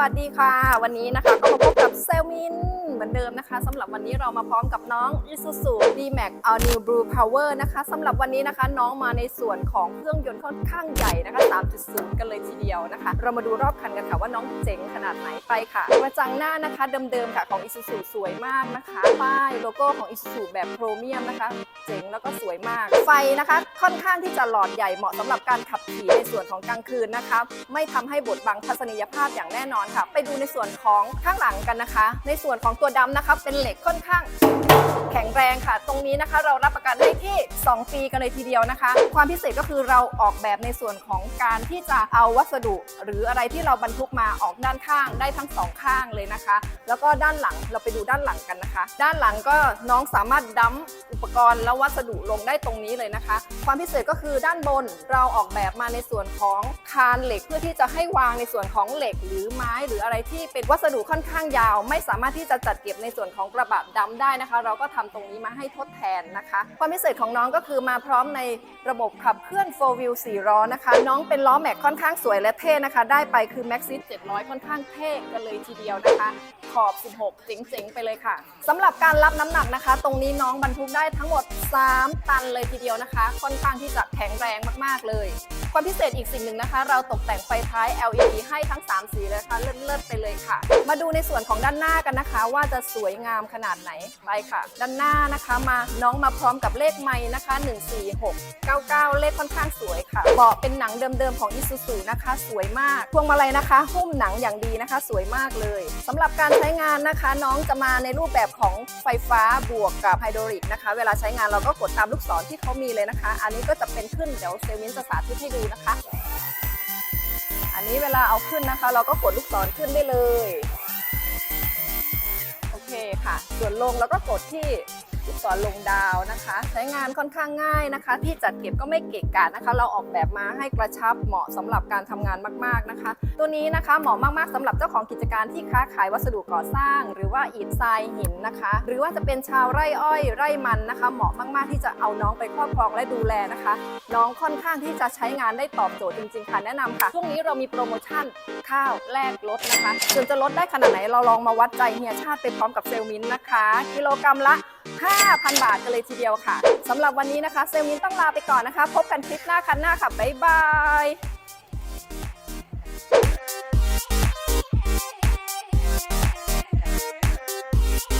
วัสดีค่ะ วันนี้นะคะก็มาพบกับเซลมินเหมือนเดิมนะคะสำหรับวันนี้เรามาพร้อมกับน้อง Isuzu D-Max All New Blue Power นะคะสำหรับวันนี้นะคะน้องมาในส่วนของเครื่องยนต์ค่อนข้างใหญ่นะคะ 3.0 กันเลยทีเดียวนะคะ เรามาดูรอบคันกันค่ะว่าน้องเจ๋งขนาดไหนไปค่ะกระจังหน้านะคะเดิมๆค่ะของ Isuzu สวยมากนะคะป้ายโลโก้ของ Isuzu แบบโครเมียมนะคะ เจ๋งแล้วก็สวยมาก ไฟนะคะ ค่อนข้างที่จะหลอดใหญ่เหมาะสำหรับการขับขี่ในส่วนของกลางคืนนะคะ ไม่ทำให้บดบังทัศนียภาพอย่างแน่นอนค่ะ ไปดูในส่วนของข้างหลังกันนะคะ ในส่วนของตัวดำนะคะเป็นเหล็กค่อนข้างแข็งแรงค่ะ ตรงนี้นะคะเรารับประกันให้ที่ 2 ปีกันเลยทีเดียวนะคะ ความพิเศษก็คือเราออกแบบในส่วนของการที่จะเอาวัสดุ หรืออะไรที่เราบรรทุกมาออกด้านข้างได้ทั้งสองข้างเลยนะคะ แล้วก็ด้านหลังเราไปดูด้านหลังกันนะคะ ด้านหลังก็น้องสามารถดัมอุปกรณ์และวัสดุลงได้ตรงนี้เลยนะคะ ความพิเศษก็คือด้านบนเราออกแบบมาในส่วนของคานเหล็กเพื่อที่จะให้วางในส่วนของเหล็กหรือไม้หรืออะไรที่เป็นวัสดุค่อนข้างยาว ไม่สามารถที่จะจัดเก็บในส่วนของกระบะดำได้นะคะ เราก็ทำตรงนี้มาให้ทดแทนนะคะ ความพิเศษของน้องก็คือมาพร้อมในระบบขับเคลื่อน 4 wheel 4ล้อนะคะ น้องเป็นล้อแม็กค่อนข้างสวยและเท่นะคะ ได้ไปคือ Maxis 700 ค่อนข้างเท่กันเลยทีเดียวนะคะ ขอบ 16 เจ๋งๆ ไปเลยค่ะสำหรับการรับน้ำหนักนะคะ ตรงนี้น้องบรรทุกได้ทั้งหมด 3 ตันเลยทีเดียวนะคะ ค่อนข้างที่จะแข็งแรงมากๆเลย ความพิเศษอีกสิ่งหนึ่งนะคะ เราตกแต่งไฟท้าย LED ให้ทั้ง 3 สีเลยค่ะเลิศๆไปเลยค่ะ มาดูในส่วนของด้านหน้ากันนะคะ ว่าจะสวยงามขนาดไหนไปค่ะ ด้านหน้านะคะมาน้องมาพร้อมกับเลขไม้นะคะ 14699 เลขค่อนข้างสวยค่ะเบาะเป็นหนังเดิมๆของ Isuzu นะคะ สวยมากพวงมาลัยนะคะ หุ้มหนังอย่างดีนะคะ สวยมากเลยสำหรับการใช้งานนะคะ น้องจะมาในรูปแบบของไฟฟ้าบวกกับไฮดรอลิกนะคะ เวลาใช้งานเราก็กดตามลูกศรที่เขามีเลยนะคะ อันนี้ก็จะเป็นขึ้นเดี๋ยวเซลมินจะสาธิตให้ดูนะคะ อันนี้เวลาเอาขึ้นนะคะ เราก็กดลูกศรขึ้นได้เลย โอเคค่ะ ส่วนลงเราก็กดที่ลูกศรลงดาวนะคะ ช้งานค่อนข้างง่ายนะคะ ที่จัดเก็บก็ไม่เกะกะนะคะ เราออกแบบมาให้กระชับเหมาะสำหรับการทำงานมากๆนะคะ ตัวนี้นะคะเหมาะมากๆสำหรับเจ้าของกิจการที่ค้าขายวัสดุก่อสร้าง หรือว่าอิฐทรายหินนะคะ หรือว่าจะเป็นชาวไร่อ้อยไร่มันนะคะ เหมาะมากๆที่จะเอาน้องไปครอบครองและดูแลนะคะ น้องค่อนข้างที่จะใช้งานได้ตอบโจทย์จริงๆค่ะแนะนำค่ะช่วงนี้เรามีโปรโมชั่นข้าวแลกลดนะคะส่วนจะลดได้ขนาดไหนเราลองมาวัดใจเฮียชาติไปพร้อมกับเซลมินนะคะ กิโลกรัมละ 5,000 บาทกันเลยทีเดียวค่ะสำหรับวันนี้นะคะ เซลมินต้องลาไปก่อนนะคะ พบกันคลิปหน้าคันหน้าค่ะ บ๊ายบาย